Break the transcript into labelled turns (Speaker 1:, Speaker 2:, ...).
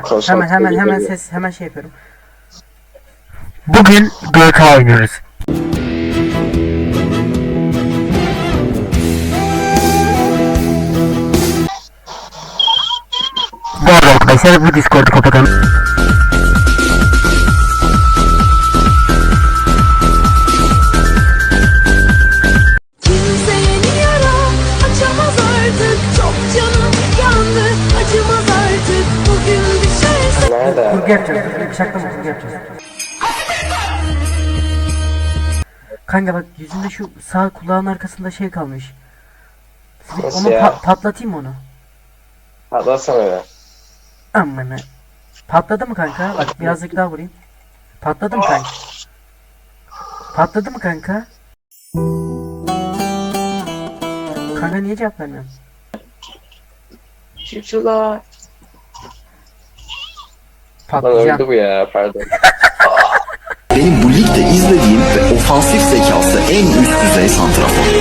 Speaker 1: Konsantre
Speaker 2: Hemen hemen hemen
Speaker 1: ediyor.
Speaker 2: ses hemen şey yapıyorum. Bugün GTA oynuyoruz. Bu arada arkadaşlar bu Discord'u kapatalım. Kurgu yapacağız. Bıçakla mı kurgu yapacağız? Kanka bak yüzünde şu sağ kulağın arkasında şey kalmış.
Speaker 1: Nasıl
Speaker 2: onu
Speaker 1: ya?
Speaker 2: pa- patlatayım mı onu?
Speaker 1: Patlatsana öyle.
Speaker 2: Amına. Patladı mı kanka? Bak birazcık daha vurayım. Patladı mı kanka? Patladı mı kanka? Kanka niye cevap vermiyorsun?
Speaker 1: Çiftçiler. Lan
Speaker 2: Patlayacağım.
Speaker 1: öldü bu ya pardon.
Speaker 3: Benim bu ligde izlediğim ve ofansif zekası en üst düzey santrafor.